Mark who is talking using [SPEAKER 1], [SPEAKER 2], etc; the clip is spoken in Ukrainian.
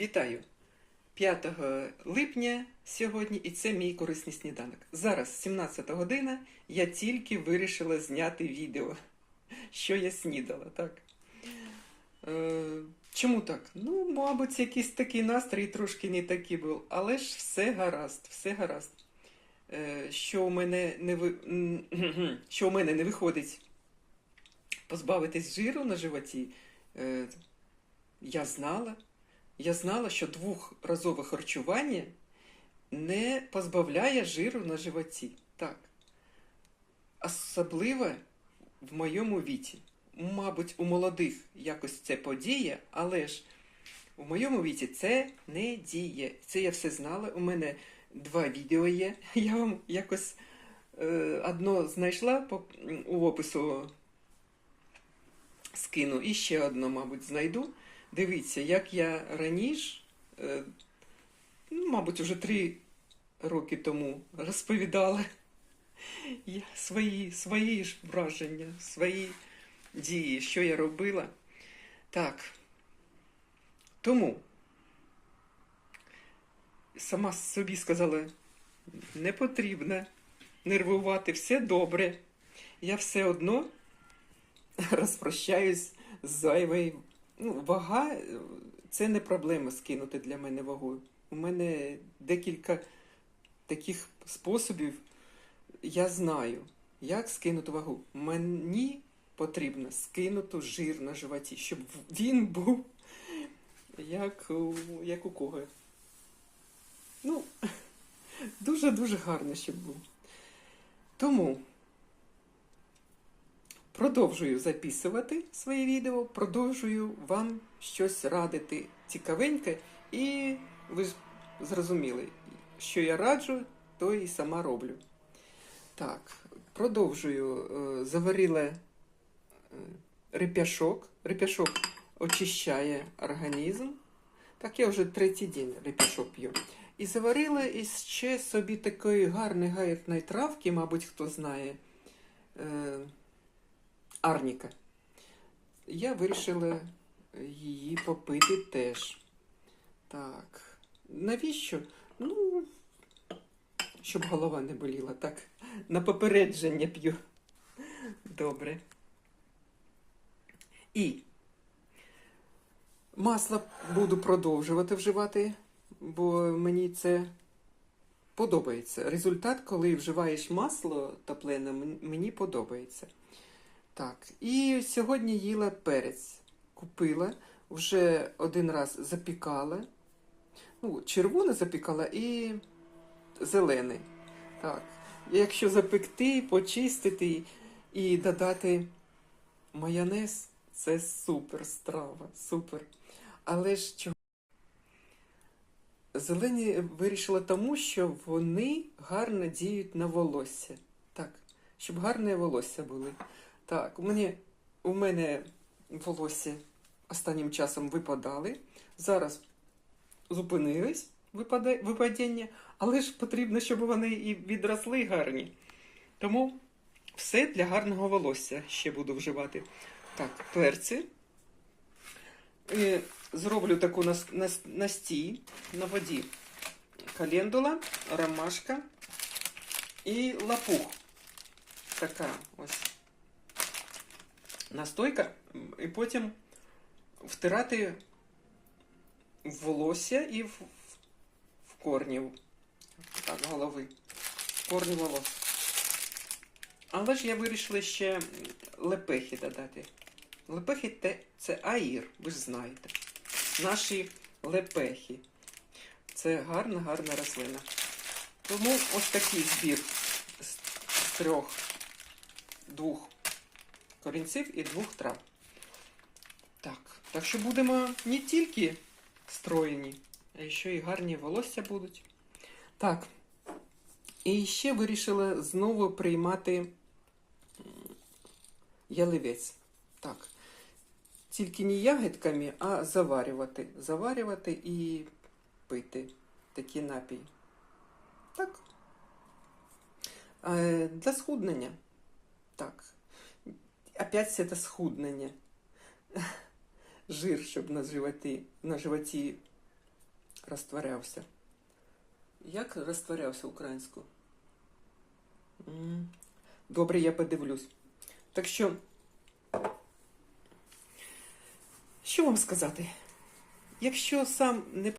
[SPEAKER 1] Вітаю! 5 липня сьогодні, і це мій корисний сніданок. Зараз 17 година, я тільки вирішила зняти відео, що я снідала, так? Е, чому так? Ну, мабуть, якийсь такий настрій трошки не такий був, але ж все гаразд, все гаразд. Е, що, у мене не ви... що у мене не виходить позбавитись жиру на животі, е, я знала. Я знала, що двохразове харчування не позбавляє жиру на животі. Так. Особливо в моєму віці. Мабуть, у молодих якось це подіє, але ж у моєму віці це не діє. Це я все знала. У мене два відео є. Я вам якось е, одно знайшла по, у опису скину, і ще одно, мабуть, знайду. Дивіться, як я раніше, е, ну, мабуть, уже три роки тому розповідала я свої, свої ж враження, свої дії, що я робила. Так. Тому сама собі сказала, не потрібно нервувати, все добре. Я все одно розпрощаюсь з зайвою ну, вага е, це не проблема скинути для мене вагу. У мене декілька таких способів. Я знаю, як скинути вагу. Мені потрібно скинути жир на животі, щоб він був як, у- як у кого. Ну, дуже-дуже гарно, щоб був. Тому. Продовжую записувати свої відео, продовжую вам щось радити цікавеньке, і ви ж зрозуміли, що я раджу, то і сама роблю. Так, продовжую. Е, Заварила е, реп'яшок. Реп'яшок очищає організм. Так, я вже третій день реп'яшок п'ю. І заварила ще собі такої гарної гаятної травки, мабуть, хто знає. Арніка. Я вирішила її попити теж. Так. Навіщо? Ну, щоб голова не боліла. Так, на попередження п'ю. Добре. І масло буду продовжувати вживати, бо мені це подобається. Результат, коли вживаєш масло топлене, мені подобається. Так, і сьогодні їла перець. Купила, вже один раз запікала. Ну, червоне запікала і зелений. Так. Якщо запекти, почистити і додати майонез, це супер страва, супер. Але ж чого? Зелені вирішила тому, що вони гарно діють на волосся. Так, щоб гарне волосся були. Так, у мене, у мене волосся останнім часом випадали. Зараз зупинились випадіння, але ж потрібно, щоб вони і відросли гарні. Тому все для гарного волосся ще буду вживати. Так, перці. Зроблю таку нас- нас- настій на воді. Календула, ромашка і лапух. Така ось настойка, і потім втирати в волосся і в, в корні так, голови. В корні волос. Але ж я вирішила ще лепехи додати. Лепехи це аїр, ви ж знаєте. Наші лепехи. Це гарна, гарна рослина. Тому ось такий збір з трьох, двох корінців і двох трав. Так, так що будемо не тільки стройні, а ще й гарні волосся будуть. Так. І ще вирішила знову приймати яливець. Так. Тільки не ягідками, а заварювати. Заварювати і пити такий напій. Так. Е, Для схуднення. Так. Опять це схуднення. Жир, щоб на животі, на животі розтворявся. Як розтворявся українською? Добре, я подивлюсь. Так що, що вам сказати? Якщо сам не